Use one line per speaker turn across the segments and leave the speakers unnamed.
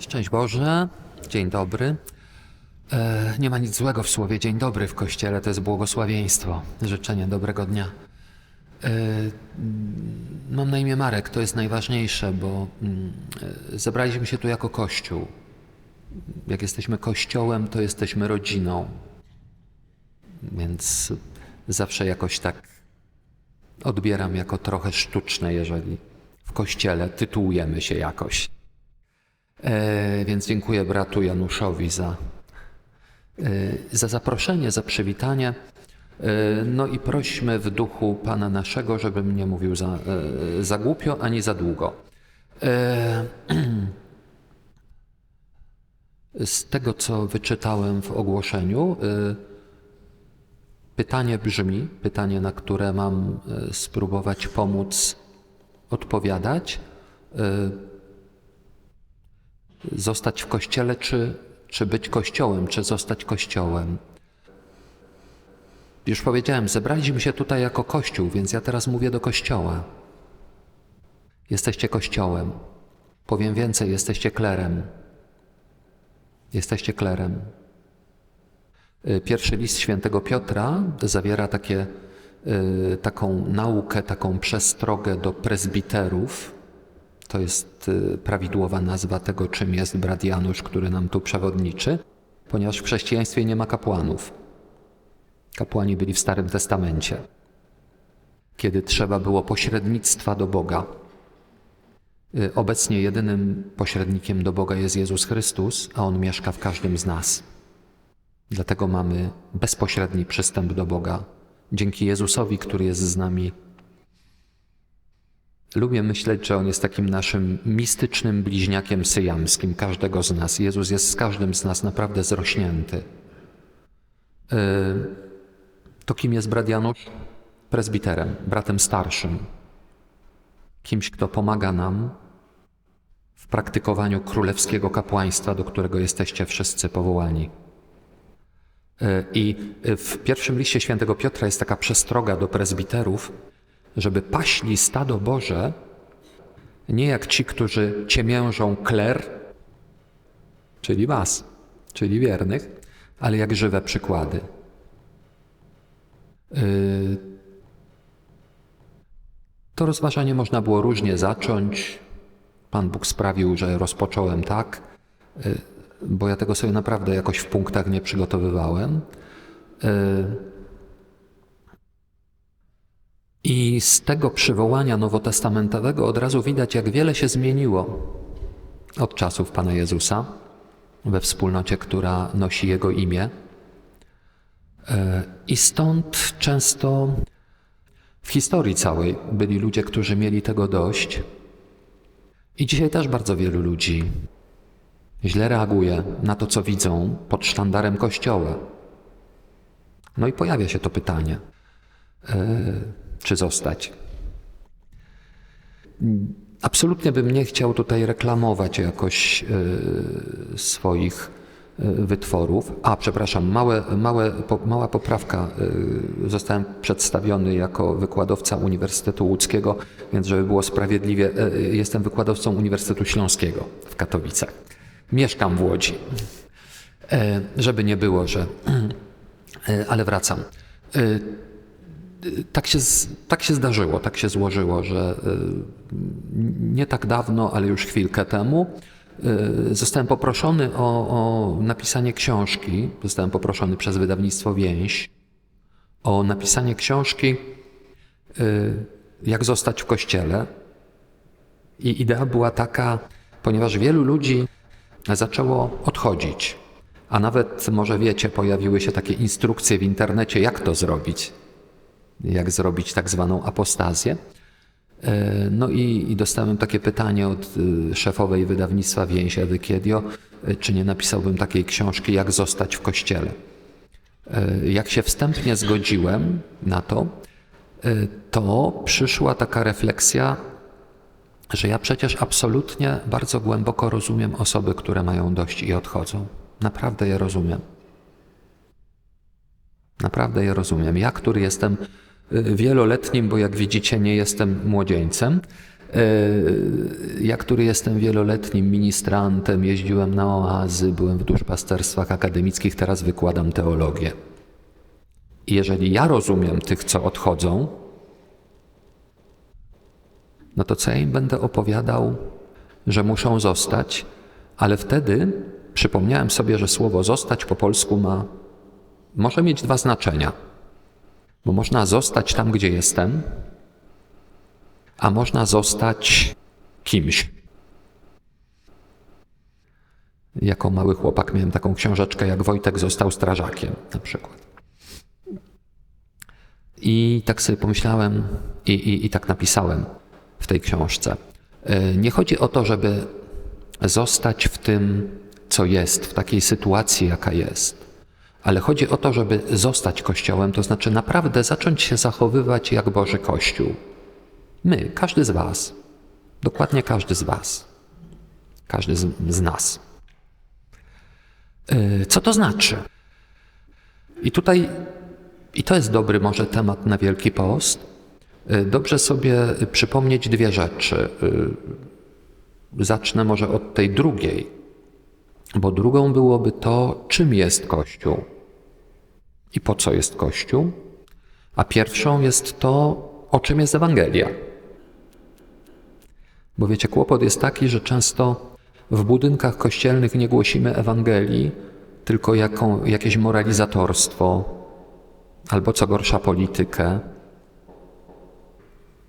Szczęść Boże, dzień dobry. E, nie ma nic złego w słowie dzień dobry w kościele, to jest błogosławieństwo, życzenie dobrego dnia. E, mm, mam na imię Marek, to jest najważniejsze, bo mm, e, zebraliśmy się tu jako kościół. Jak jesteśmy kościołem, to jesteśmy rodziną. Więc zawsze jakoś tak odbieram jako trochę sztuczne, jeżeli w kościele tytułujemy się jakoś. E, więc dziękuję bratu Januszowi za, e, za zaproszenie, za przywitanie. E, no i prośmy w duchu Pana naszego, żebym nie mówił za, e, za głupio ani za długo. E, z tego, co wyczytałem w ogłoszeniu, e, pytanie brzmi, pytanie, na które mam e, spróbować pomóc odpowiadać. Zostać w kościele, czy, czy być kościołem, czy zostać kościołem. Już powiedziałem, zebraliśmy się tutaj jako kościół, więc ja teraz mówię do kościoła. Jesteście kościołem. Powiem więcej, jesteście klerem. Jesteście klerem. Y, Pierwszy list świętego Piotra zawiera takie, y, taką naukę, taką przestrogę do prezbiterów, to jest y, prawidłowa nazwa tego, czym jest brat Janusz, który nam tu przewodniczy, ponieważ w chrześcijaństwie nie ma kapłanów. Kapłani byli w Starym Testamencie, kiedy trzeba było pośrednictwa do Boga. Y, Obecnie jedynym pośrednikiem do Boga jest Jezus Chrystus, a On mieszka w każdym z nas. Dlatego mamy bezpośredni przystęp do Boga dzięki Jezusowi, który jest z nami Lubię myśleć, że On jest takim naszym mistycznym bliźniakiem syjamskim każdego z nas. Jezus jest z każdym z nas naprawdę zrośnięty. Yy, To kim jest brat Janusz? Prezbiterem, bratem starszym. Kimś, kto pomaga nam w praktykowaniu królewskiego kapłaństwa, do którego jesteście wszyscy powołani. Yy, I w pierwszym liście świętego Piotra jest taka przestroga do prezbiterów, żeby paśli stado Boże, nie jak ci, którzy ciemiężą kler, czyli was, czyli wiernych, ale jak żywe przykłady. Yy, To rozważanie można było różnie zacząć. Pan Bóg sprawił, że rozpocząłem tak, yy, bo ja tego sobie naprawdę jakoś w punktach nie przygotowywałem. I z tego przywołania nowotestamentowego od razu widać, jak wiele się zmieniło od czasów Pana Jezusa we wspólnocie, która nosi Jego imię. E, I stąd często w historii całej byli ludzie, którzy mieli tego dość. I dzisiaj też bardzo wielu ludzi źle reaguje na to, co widzą pod sztandarem Kościoła. No i pojawia się to pytanie czy zostać. Absolutnie bym nie chciał tutaj reklamować jakoś e, swoich e, wytworów. A, przepraszam, małe, małe, po, mała poprawka. E, Zostałem przedstawiony jako wykładowca Uniwersytetu Łódzkiego, więc żeby było sprawiedliwie, jestem wykładowcą Uniwersytetu Śląskiego w Katowicach. Mieszkam w Łodzi. Żeby nie było, że. Ale wracam. E, tak się, tak się zdarzyło, tak się złożyło, że y, nie tak dawno, ale już chwilkę temu y, zostałem poproszony o, o napisanie książki. Zostałem poproszony przez wydawnictwo Więź o napisanie książki y, Jak zostać w kościele. I idea była taka, ponieważ wielu ludzi zaczęło odchodzić. A nawet, może wiecie, pojawiły się takie instrukcje w internecie, jak to zrobić jak zrobić tak zwaną apostazję. E, No i, i dostałem takie pytanie od y, szefowej wydawnictwa Więź Ewy Kiedio, y, czy nie napisałbym takiej książki, jak zostać w kościele. E, Jak się wstępnie zgodziłem na to, to przyszła taka refleksja, że ja przecież absolutnie bardzo głęboko rozumiem osoby, które mają dość i odchodzą. Naprawdę je rozumiem. Naprawdę je rozumiem. Ja, który jestem wieloletnim, bo jak widzicie, nie jestem młodzieńcem, Ja, który jestem wieloletnim ministrantem, jeździłem na oazy, byłem w duszpasterstwach akademickich, teraz wykładam teologię. Jeżeli ja rozumiem tych, co odchodzą, no to co ja im będę opowiadał, że muszą zostać, ale wtedy przypomniałem sobie, że słowo zostać po polsku ma, może mieć dwa znaczenia. Bo można zostać tam, gdzie jestem, a można zostać kimś. Jako mały chłopak miałem taką książeczkę, jak Wojtek został strażakiem, na przykład. I tak sobie pomyślałem i, i, i tak napisałem w tej książce. E, nie chodzi o to, żeby zostać w tym, co jest, w takiej sytuacji, jaka jest, ale chodzi o to, żeby zostać Kościołem, to znaczy naprawdę zacząć się zachowywać jak Boży Kościół. My, każdy z Was, dokładnie każdy z Was, każdy z, z nas. E, co to znaczy? I tutaj, i to jest dobry może temat na Wielki Post, e, dobrze sobie przypomnieć dwie rzeczy. E, zacznę może od tej drugiej, bo drugą byłoby to, czym jest Kościół i po co jest Kościół, a pierwszą jest to, o czym jest Ewangelia. Bo wiecie, kłopot jest taki, że często w budynkach kościelnych nie głosimy Ewangelii, tylko jaką, jakieś moralizatorstwo, albo co gorsza politykę.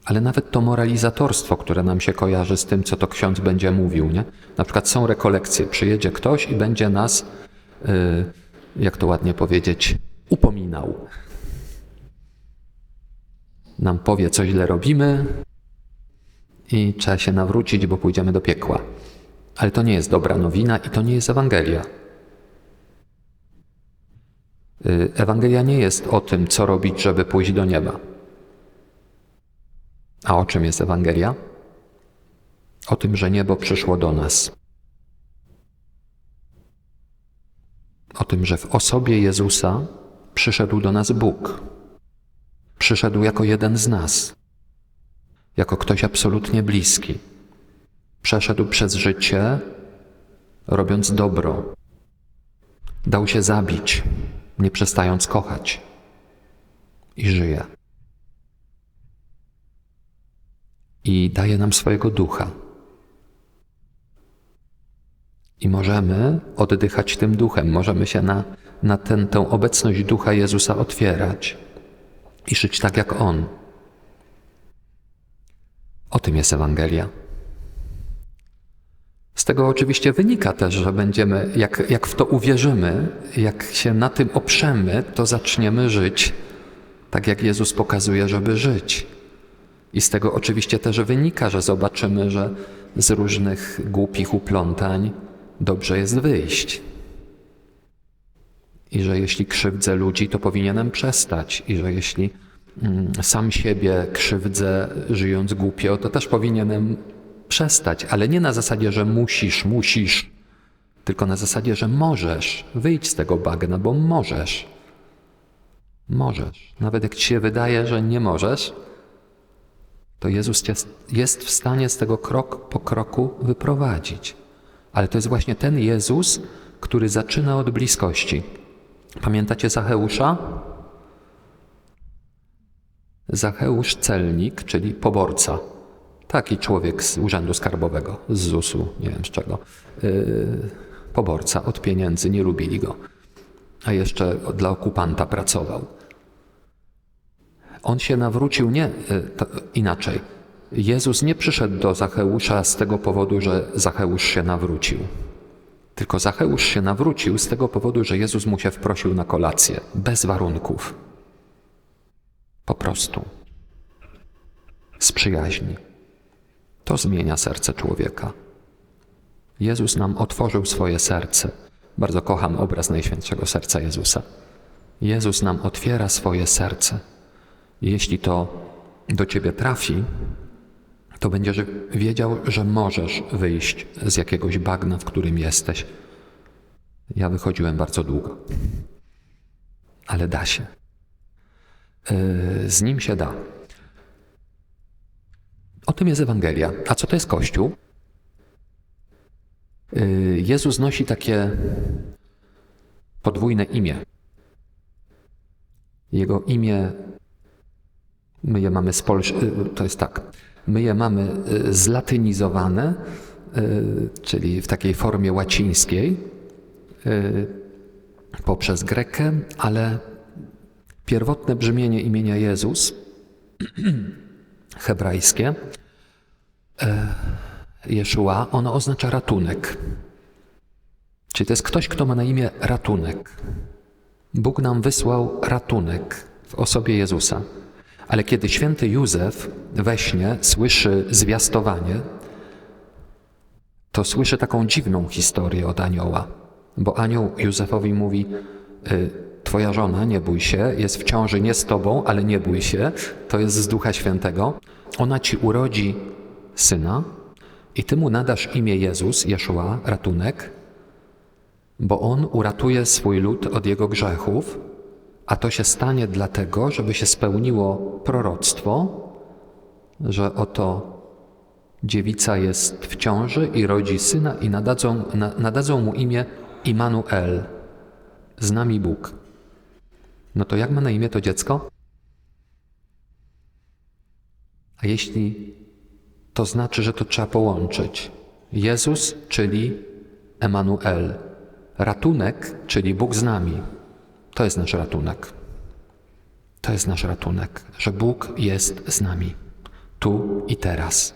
Ale nawet to moralizatorstwo, które nam się kojarzy z tym, co to ksiądz będzie mówił, nie? Na przykład są rekolekcje, przyjedzie ktoś i będzie nas, yy, jak to ładnie powiedzieć, upominał. Nam powie, co źle robimy, i trzeba się nawrócić, bo pójdziemy do piekła. Ale to nie jest dobra nowina i to nie jest Ewangelia. Y, Ewangelia nie jest o tym, co robić, żeby pójść do nieba. A o czym jest Ewangelia? O tym, że niebo przyszło do nas. O tym, że w osobie Jezusa przyszedł do nas Bóg. Przyszedł jako jeden z nas jako ktoś absolutnie bliski. Przeszedł przez życie, robiąc dobro. Dał się zabić, nie przestając kochać. I żyje. I daje nam swojego ducha. I możemy oddychać tym duchem, możemy się na, na ten, tę obecność ducha Jezusa otwierać i żyć tak jak On. O tym jest Ewangelia. Z tego oczywiście wynika też, że będziemy, jak, jak w to uwierzymy, jak się na tym oprzemy, to zaczniemy żyć tak, jak Jezus pokazuje, żeby żyć. I z tego oczywiście też wynika, że zobaczymy, że z różnych głupich uplątań dobrze jest wyjść. I że jeśli krzywdzę ludzi, to powinienem przestać. I że jeśli Mm, sam siebie krzywdzę, żyjąc głupio, to też powinienem przestać, ale nie na zasadzie, że musisz, musisz, tylko na zasadzie, że możesz wyjść z tego bagna, bo możesz. Możesz. Nawet jak ci się wydaje, że nie możesz, to Jezus jest w stanie z tego krok po kroku wyprowadzić. Ale to jest właśnie ten Jezus, który zaczyna od bliskości. Pamiętacie Zacheusza? Zacheusz Celnik, czyli poborca. Taki człowiek z Urzędu Skarbowego, z ZUS-u, nie wiem z czego. Yy, poborca od pieniędzy, nie lubili go. A jeszcze dla okupanta pracował. On się nawrócił nie to, inaczej. Jezus nie przyszedł do Zacheusza z tego powodu, że Zacheusz się nawrócił. Tylko Zacheusz się nawrócił z tego powodu, że Jezus mu się wprosił na kolację, bez warunków. Po prostu. Z przyjaźni. To zmienia serce człowieka. Jezus nam otworzył swoje serce. Bardzo kocham obraz Najświętszego Serca Jezusa. Jezus nam otwiera swoje serce. Jeśli to do ciebie trafi, to będziesz wiedział, że możesz wyjść z jakiegoś bagna, w którym jesteś. Ja wychodziłem bardzo długo, ale da się. Z nim się da. O tym jest Ewangelia. A co to jest Kościół? Y, Jezus nosi takie podwójne imię. Jego imię, my je mamy spolsz... to jest tak, my je mamy y, zlatynizowane, y, czyli w takiej formie łacińskiej, poprzez Grekę, ale pierwotne brzmienie imienia Jezus, hebrajskie, Jeszua, ono oznacza ratunek. Czyli to jest ktoś, kto ma na imię ratunek. Bóg nam wysłał ratunek w osobie Jezusa. Ale kiedy święty Józef we śnie słyszy zwiastowanie, to słyszy taką dziwną historię od anioła, bo anioł Józefowi mówi: y, Twoja żona, nie bój się, jest w ciąży nie z tobą, ale nie bój się, to jest z Ducha Świętego. Ona ci urodzi syna i ty mu nadasz imię Jezus, Jeszua, ratunek, bo on uratuje swój lud od jego grzechów, a to się stanie dlatego, żeby się spełniło proroctwo, że oto dziewica jest w ciąży i rodzi syna i nadadzą, na, nadadzą mu imię Immanuel, z nami Bóg. No to jak ma na imię to dziecko? A jeśli to znaczy, że to trzeba połączyć. Jezus, czyli Emanuel. Ratunek, czyli Bóg z nami. To jest nasz ratunek. To jest nasz ratunek, że Bóg jest z nami, tu i teraz.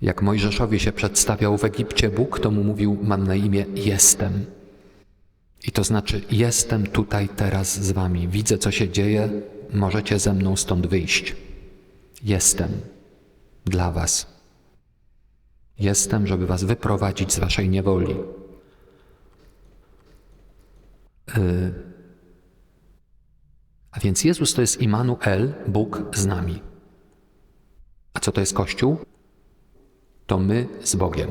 Jak Mojżeszowi się przedstawiał w Egipcie Bóg, to mu mówił: Mam na imię Jestem. I to znaczy: Jestem tutaj teraz z wami. Widzę, co się dzieje, możecie ze mną stąd wyjść. Jestem dla Was. Jestem, żeby Was wyprowadzić z Waszej niewoli. Y, a więc Jezus to jest Immanuel, Bóg z nami. A co to jest Kościół? To my z Bogiem.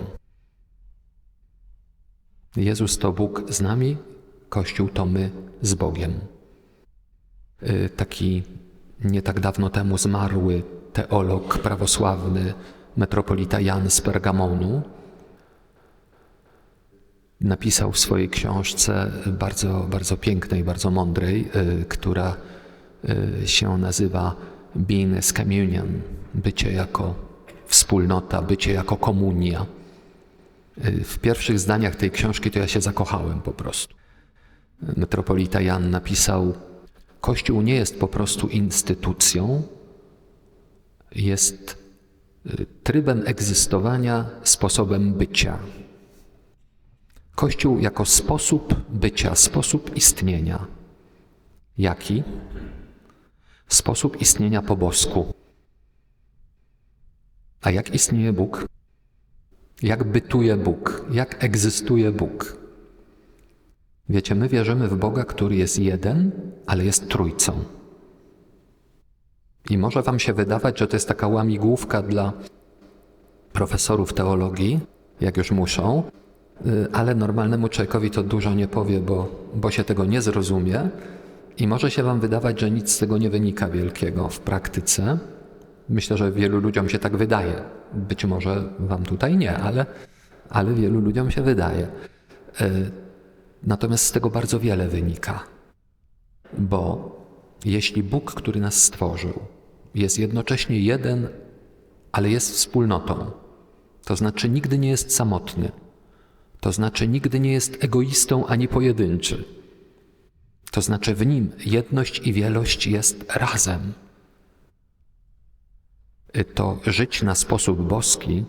Jezus to Bóg z nami, Kościół to my z Bogiem. Y, taki nie tak dawno temu zmarły teolog prawosławny, metropolita Jan z Pergamonu, napisał w swojej książce bardzo, bardzo pięknej, bardzo mądrej, y, która y, się nazywa Being as Communion, bycie jako wspólnota, bycie jako komunia. Y, w pierwszych zdaniach tej książki to ja się zakochałem po prostu. Metropolita Jan napisał: Kościół nie jest po prostu instytucją, jest trybem egzystowania, sposobem bycia. Kościół jako sposób bycia, sposób istnienia. Jaki? Sposób istnienia po bosku. A jak istnieje Bóg? Jak bytuje Bóg? Jak egzystuje Bóg? Wiecie, my wierzymy w Boga, który jest jeden, ale jest trójcą. I może Wam się wydawać, że to jest taka łamigłówka dla profesorów teologii, jak już muszą, ale normalnemu człowiekowi to dużo nie powie, bo, bo się tego nie zrozumie. I może się Wam wydawać, że nic z tego nie wynika wielkiego w praktyce. Myślę, że wielu ludziom się tak wydaje. Być może Wam tutaj nie, ale, ale wielu ludziom się wydaje. Y, natomiast z tego bardzo wiele wynika, bo jeśli Bóg, który nas stworzył, jest jednocześnie jeden, ale jest wspólnotą. To znaczy nigdy nie jest samotny. To znaczy nigdy nie jest egoistą ani pojedynczy. To znaczy w nim jedność i wielość jest razem. To żyć na sposób boski,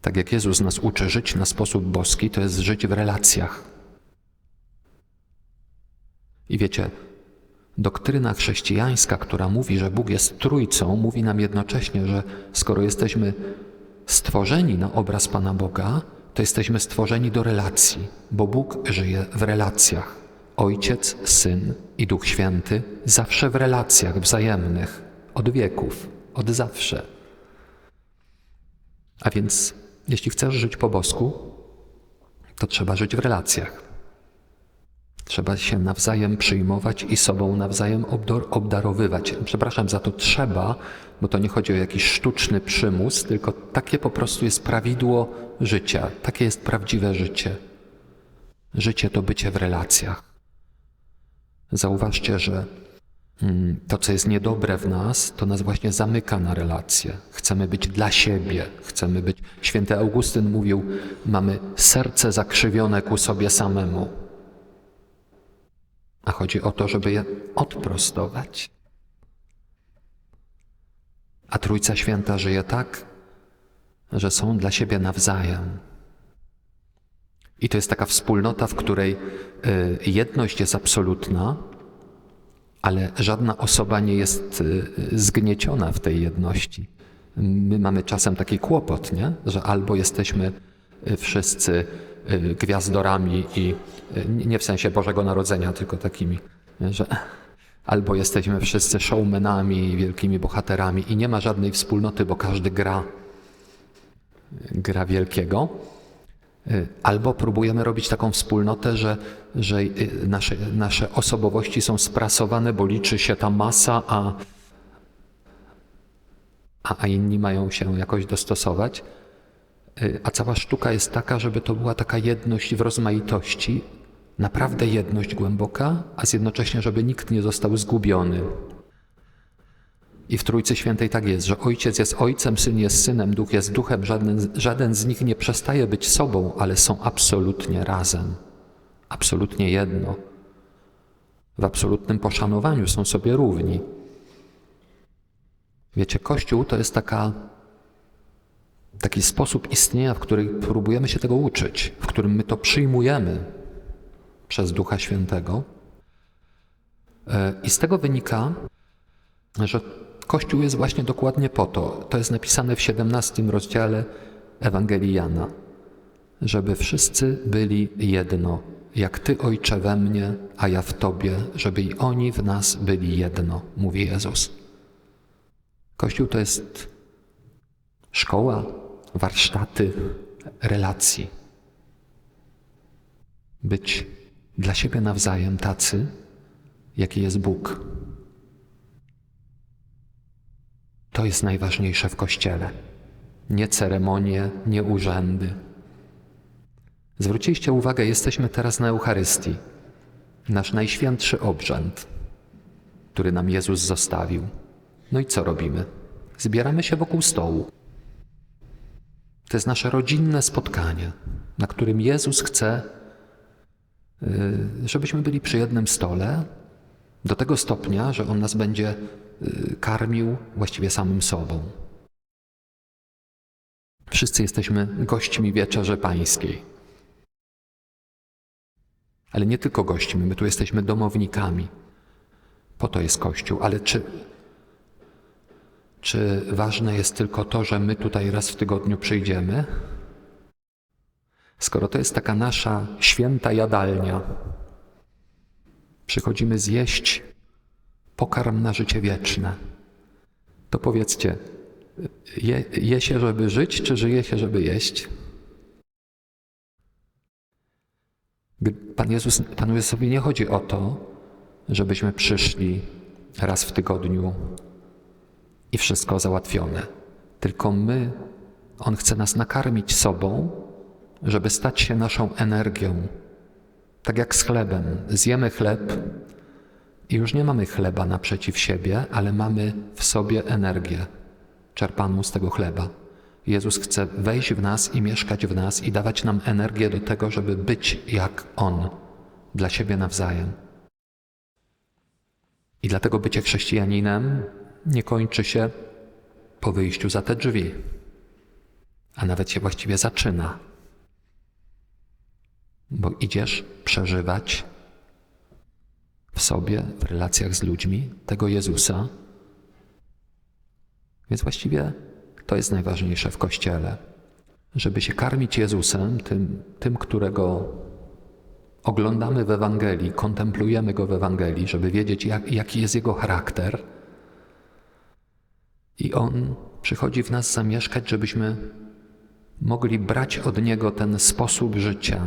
tak jak Jezus nas uczy żyć na sposób boski, to jest żyć w relacjach. I wiecie, Doktryna chrześcijańska, która mówi, że Bóg jest trójcą, mówi nam jednocześnie, że skoro jesteśmy stworzeni na obraz Pana Boga, to jesteśmy stworzeni do relacji, bo Bóg żyje w relacjach. Ojciec, Syn i Duch Święty zawsze w relacjach wzajemnych, od wieków, od zawsze. A więc, jeśli chcesz żyć po bosku, to trzeba żyć w relacjach. Trzeba się nawzajem przyjmować i sobą nawzajem obdarowywać. Przepraszam za to trzeba, bo to nie chodzi o jakiś sztuczny przymus, tylko takie po prostu jest prawidło życia. Takie jest prawdziwe życie. Życie to bycie w relacjach. Zauważcie, że mm, to, co jest niedobre w nas, to nas właśnie zamyka na relacje. Chcemy być dla siebie, chcemy być. Święty Augustyn mówił: Mamy serce zakrzywione ku sobie samemu. A chodzi o to, żeby je odprostować. A Trójca Święta żyje tak, że są dla siebie nawzajem. I to jest taka wspólnota, w której y, jedność jest absolutna, ale żadna osoba nie jest y, zgnieciona w tej jedności. My mamy czasem taki kłopot, nie? że albo jesteśmy y, wszyscy gwiazdorami i nie w sensie Bożego Narodzenia, tylko takimi, że albo jesteśmy wszyscy showmanami, wielkimi bohaterami i nie ma żadnej wspólnoty, bo każdy gra, gra wielkiego. Y, Albo próbujemy robić taką wspólnotę, że, że y, nasze, nasze osobowości są sprasowane, bo liczy się ta masa, a, a, inni mają się jakoś dostosować. Y, A cała sztuka jest taka, żeby to była taka jedność w rozmaitości, naprawdę jedność głęboka, a jednocześnie, żeby nikt nie został zgubiony. I w Trójcy Świętej tak jest, że Ojciec jest Ojcem, Syn jest Synem, Duch jest Duchem, żaden, żaden z nich nie przestaje być sobą, ale są absolutnie razem, absolutnie jedno. W absolutnym poszanowaniu są sobie równi. Wiecie, Kościół to jest taka, taki sposób istnienia, w którym próbujemy się tego uczyć, w którym my to przyjmujemy przez Ducha Świętego. E, I z tego wynika, że Kościół jest właśnie dokładnie po to. To jest napisane w 17 rozdziale Ewangelii Jana, żeby wszyscy byli jedno, jak Ty, Ojcze, we mnie, a ja w Tobie, żeby i oni w nas byli jedno, mówi Jezus. Kościół to jest szkoła, warsztaty relacji. Być dla siebie nawzajem tacy, jaki jest Bóg. To jest najważniejsze w Kościele. Nie ceremonie, nie urzędy. Zwróciliście uwagę, jesteśmy teraz na Eucharystii. Nasz najświętszy obrzęd, który nam Jezus zostawił. No i co robimy? Zbieramy się wokół stołu. To jest nasze rodzinne spotkanie, na którym Jezus chce, y, żebyśmy byli przy jednym stole, do tego stopnia, że On nas będzie karmił właściwie samym sobą. Wszyscy jesteśmy gośćmi wieczerzy pańskiej. Ale nie tylko gośćmi, my tu jesteśmy domownikami. Po to jest Kościół. Ale czy, czy ważne jest tylko to, że my tutaj raz w tygodniu przyjdziemy? Skoro to jest taka nasza święta jadalnia, przychodzimy zjeść pokarm na życie wieczne, to powiedzcie, je, je się, żeby żyć, czy żyje się, żeby jeść? Pan Jezus, Panu Jezusowi nie chodzi o to, żebyśmy przyszli raz w tygodniu i wszystko załatwione. Tylko my, On chce nas nakarmić sobą, żeby stać się naszą energią. Tak jak z chlebem. Zjemy chleb i już nie mamy chleba naprzeciw siebie, ale mamy w sobie energię czerpaną z tego chleba. Jezus chce wejść w nas i mieszkać w nas i dawać nam energię do tego, żeby być jak On, dla siebie nawzajem. I dlatego bycie chrześcijaninem nie kończy się po wyjściu za te drzwi, a nawet się właściwie zaczyna. Bo idziesz przeżywać w sobie, w relacjach z ludźmi tego Jezusa. Więc właściwie to jest najważniejsze w Kościele, żeby się karmić Jezusem, tym, tym którego oglądamy w Ewangelii, kontemplujemy go w Ewangelii, żeby wiedzieć, jak, jaki jest jego charakter. I on przychodzi w nas zamieszkać, żebyśmy mogli brać od niego ten sposób życia.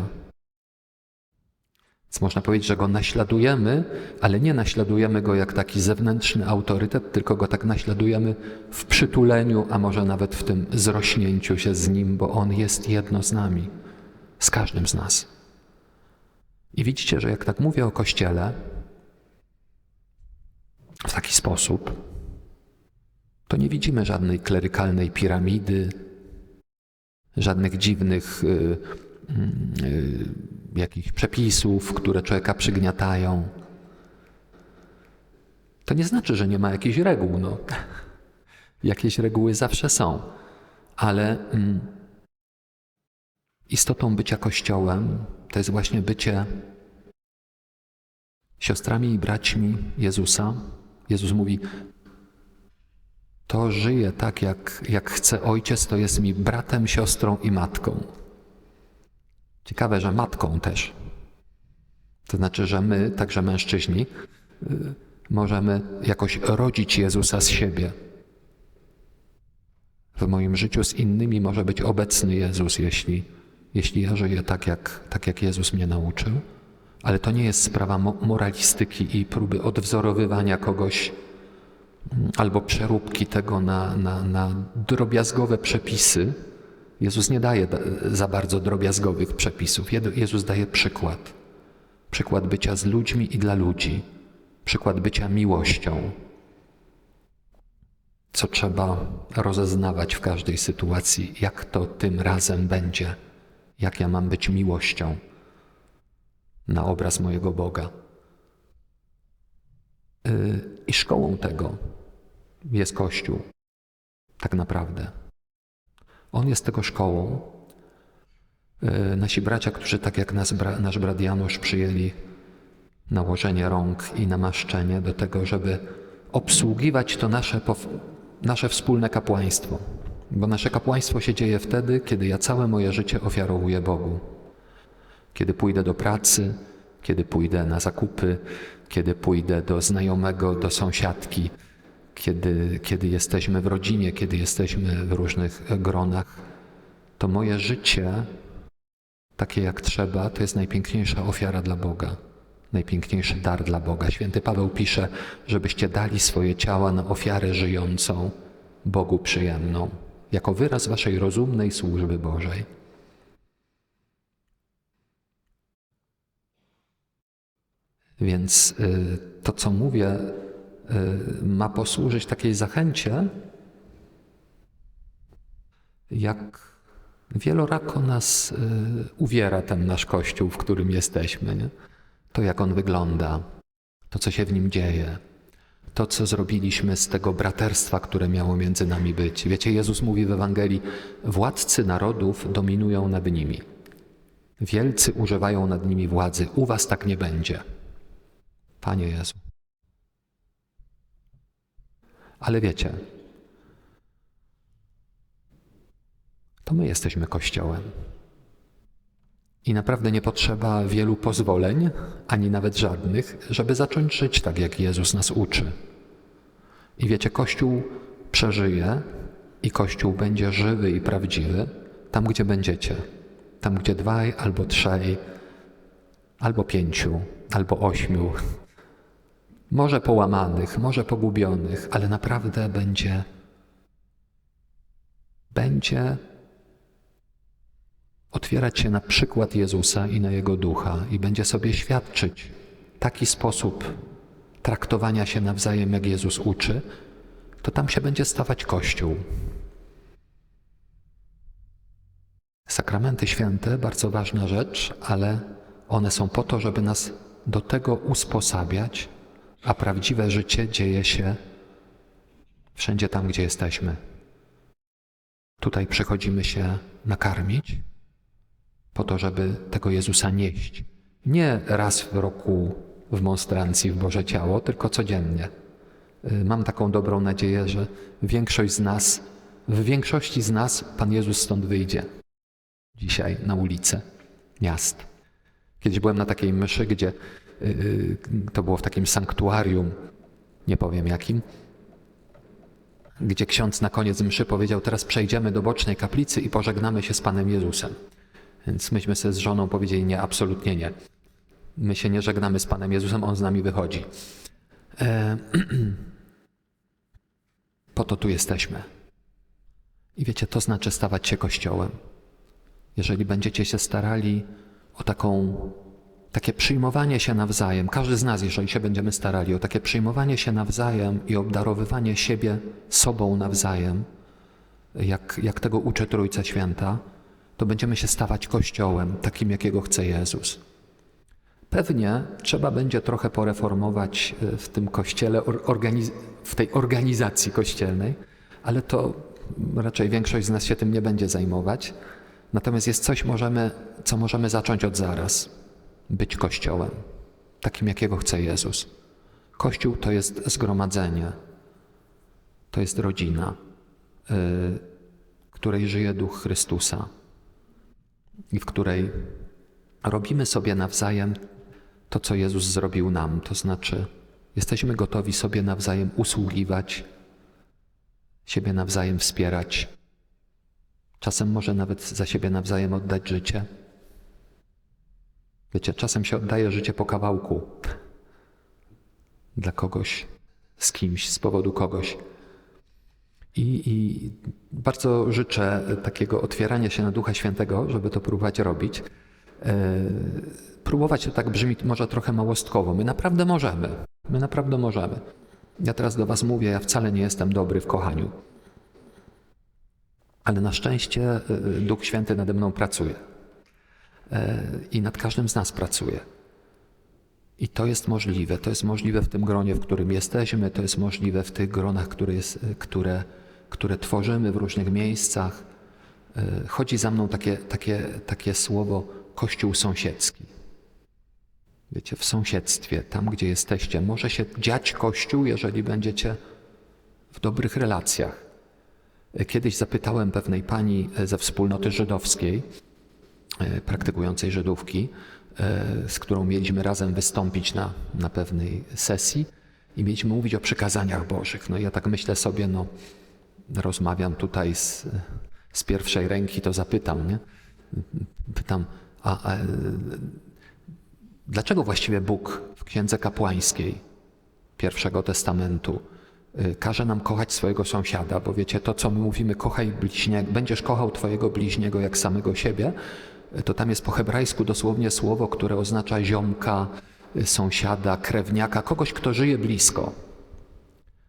Więc można powiedzieć, że go naśladujemy, ale nie naśladujemy go jak taki zewnętrzny autorytet, tylko go tak naśladujemy w przytuleniu, a może nawet w tym zrośnięciu się z nim, bo on jest jedno z nami, z każdym z nas. I widzicie, że jak tak mówię o Kościele w taki sposób, to nie widzimy żadnej klerykalnej piramidy, żadnych dziwnych y, jakichś przepisów, które człowieka przygniatają. To nie znaczy, że nie ma jakichś reguł. No. Jakieś reguły zawsze są, ale mm, istotą bycia Kościołem to jest właśnie bycie siostrami i braćmi Jezusa. Jezus mówi: To żyje tak, jak, jak chce Ojciec, to jest mi bratem, siostrą i matką. Ciekawe, że matką też. To znaczy, że my, także mężczyźni, y, możemy jakoś rodzić Jezusa z siebie. W moim życiu z innymi może być obecny Jezus, jeśli, jeśli ja żyję tak jak, tak, jak Jezus mnie nauczył. Ale to nie jest sprawa mo moralistyki i próby odwzorowywania kogoś mm, albo przeróbki tego na, na, na drobiazgowe przepisy, Jezus nie daje za bardzo drobiazgowych przepisów. Jezus daje przykład. Przykład bycia z ludźmi i dla ludzi. Przykład bycia miłością. Co trzeba rozeznawać w każdej sytuacji, jak to tym razem będzie, jak ja mam być miłością na obraz mojego Boga. Y, I szkołą tego jest Kościół, tak naprawdę. On jest tego szkołą. E, nasi bracia, którzy tak jak nas, nasz brat Janusz przyjęli nałożenie rąk i namaszczenie do tego, żeby obsługiwać to nasze, nasze wspólne kapłaństwo. Bo nasze kapłaństwo się dzieje wtedy, kiedy ja całe moje życie ofiarowuję Bogu. Kiedy pójdę do pracy, kiedy pójdę na zakupy, kiedy pójdę do znajomego, do sąsiadki, kiedy, kiedy jesteśmy w rodzinie, kiedy jesteśmy w różnych gronach, to moje życie, takie jak trzeba, to jest najpiękniejsza ofiara dla Boga, najpiękniejszy dar dla Boga. Święty Paweł pisze, żebyście dali swoje ciała na ofiarę żyjącą, Bogu przyjemną, jako wyraz waszej rozumnej służby Bożej. Więc y, to, co mówię, ma posłużyć takiej zachęcie, jak wielorako nas y, uwiera ten nasz kościół, w którym jesteśmy. Nie? To, jak on wygląda, to, co się w nim dzieje, to, co zrobiliśmy z tego braterstwa, które miało między nami być. Wiecie, Jezus mówi w Ewangelii: Władcy narodów dominują nad nimi. Wielcy używają nad nimi władzy. U was tak nie będzie. Panie Jezu. Ale wiecie, to my jesteśmy Kościołem. I naprawdę nie potrzeba wielu pozwoleń, ani nawet żadnych, żeby zacząć żyć tak, jak Jezus nas uczy. I wiecie, Kościół przeżyje i Kościół będzie żywy i prawdziwy tam, gdzie będziecie. Tam, gdzie dwaj albo trzej, albo pięciu, albo ośmiu, może połamanych, może pogubionych, ale naprawdę będzie będzie otwierać się na przykład Jezusa i na Jego ducha i będzie sobie świadczyć taki sposób traktowania się nawzajem, jak Jezus uczy, to tam się będzie stawać Kościół. Sakramenty święte, bardzo ważna rzecz, ale one są po to, żeby nas do tego usposabiać, a prawdziwe życie dzieje się wszędzie tam, gdzie jesteśmy. Tutaj przychodzimy się nakarmić po to, żeby tego Jezusa nieść. Nie raz w roku w monstrancji w Boże Ciało, tylko codziennie. Y, mam taką dobrą nadzieję, że większość z nas, w większości z nas Pan Jezus stąd wyjdzie dzisiaj na ulicę miast. Kiedyś byłem na takiej myszy, gdzie to było w takim sanktuarium, nie powiem jakim, gdzie ksiądz na koniec mszy powiedział: Teraz przejdziemy do bocznej kaplicy i pożegnamy się z Panem Jezusem. Więc myśmy sobie z żoną powiedzieli: Nie, absolutnie nie. My się nie żegnamy z Panem Jezusem, On z nami wychodzi. E, po to tu jesteśmy. I wiecie, to znaczy stawać się Kościołem. Jeżeli będziecie się starali o taką, takie przyjmowanie się nawzajem, każdy z nas, jeżeli się będziemy starali o takie przyjmowanie się nawzajem i obdarowywanie siebie sobą nawzajem, jak, jak tego uczy Trójca Święta, to będziemy się stawać Kościołem, takim jakiego chce Jezus. Pewnie trzeba będzie trochę poreformować e, w tym kościele, w tej organizacji kościelnej, ale to raczej większość z nas się tym nie będzie zajmować. Natomiast jest coś, możemy, co możemy zacząć od zaraz. Być Kościołem, takim jakiego chce Jezus. Kościół to jest zgromadzenie, to jest rodzina, yy, której żyje Duch Chrystusa i w której robimy sobie nawzajem to, co Jezus zrobił nam. To znaczy, jesteśmy gotowi sobie nawzajem usługiwać, siebie nawzajem wspierać, czasem może nawet za siebie nawzajem oddać życie. Wiecie, czasem się oddaje życie po kawałku dla kogoś, z kimś, z powodu kogoś. I, I, bardzo życzę takiego otwierania się na Ducha Świętego, żeby to próbować robić. E, próbować to tak brzmi może trochę małostkowo. My naprawdę możemy. My naprawdę możemy. Ja teraz do Was mówię, ja wcale nie jestem dobry w kochaniu. Ale na szczęście e, Duch Święty nade mną pracuje. E, I nad każdym z nas pracuje. I to jest możliwe. To jest możliwe w tym gronie, w którym jesteśmy, to jest możliwe w tych gronach, które, jest, które, które tworzymy w różnych miejscach. Chodzi za mną takie, takie, takie słowo kościół sąsiedzki. Wiecie, w sąsiedztwie, tam gdzie jesteście, może się dziać kościół, jeżeli będziecie w dobrych relacjach. Kiedyś zapytałem pewnej pani ze wspólnoty żydowskiej, e, praktykującej Żydówki, e, z którą mieliśmy razem wystąpić na, na pewnej sesji i mieliśmy mówić o przykazaniach Bożych. No ja tak myślę sobie, no rozmawiam tutaj z, z pierwszej ręki, to zapytam, nie? Pytam, a, a dlaczego właściwie Bóg w Księdze Kapłańskiej Pierwszego Testamentu y, każe nam kochać swojego sąsiada? Bo wiecie, to co my mówimy, kochaj bliźniego, będziesz kochał twojego bliźniego jak samego siebie, to tam jest po hebrajsku dosłownie słowo, które oznacza ziomka, y, sąsiada, krewniaka, kogoś, kto żyje blisko.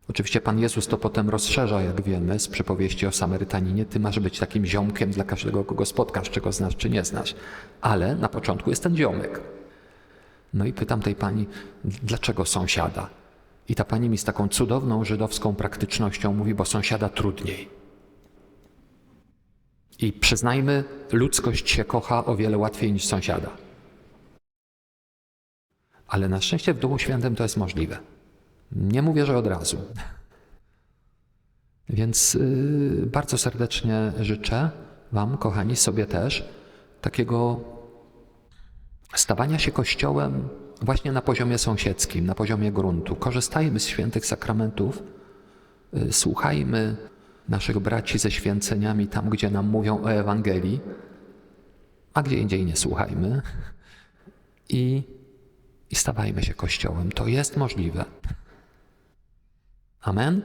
Oczywiście Pan Jezus to potem rozszerza, jak wiemy, z przypowieści o Samarytaninie. Ty masz być takim ziomkiem dla każdego, kogo spotkasz, czego znasz, czy nie znasz. Ale na początku jest ten ziomek. No i pytam tej pani, dlaczego sąsiada? I ta pani mi z taką cudowną żydowską praktycznością mówi, bo sąsiada trudniej. I przyznajmy, ludzkość się kocha o wiele łatwiej niż sąsiada. Ale na szczęście w Duchu Świętym to jest możliwe. Nie mówię, że od razu. Więc yy, bardzo serdecznie życzę Wam, kochani, sobie też takiego stawania się Kościołem właśnie na poziomie sąsiedzkim, na poziomie gruntu. Korzystajmy z świętych sakramentów, yy, słuchajmy naszych braci ze święceniami tam, gdzie nam mówią o Ewangelii, a gdzie indziej nie słuchajmy. I, i stawajmy się Kościołem. To jest możliwe. Amen?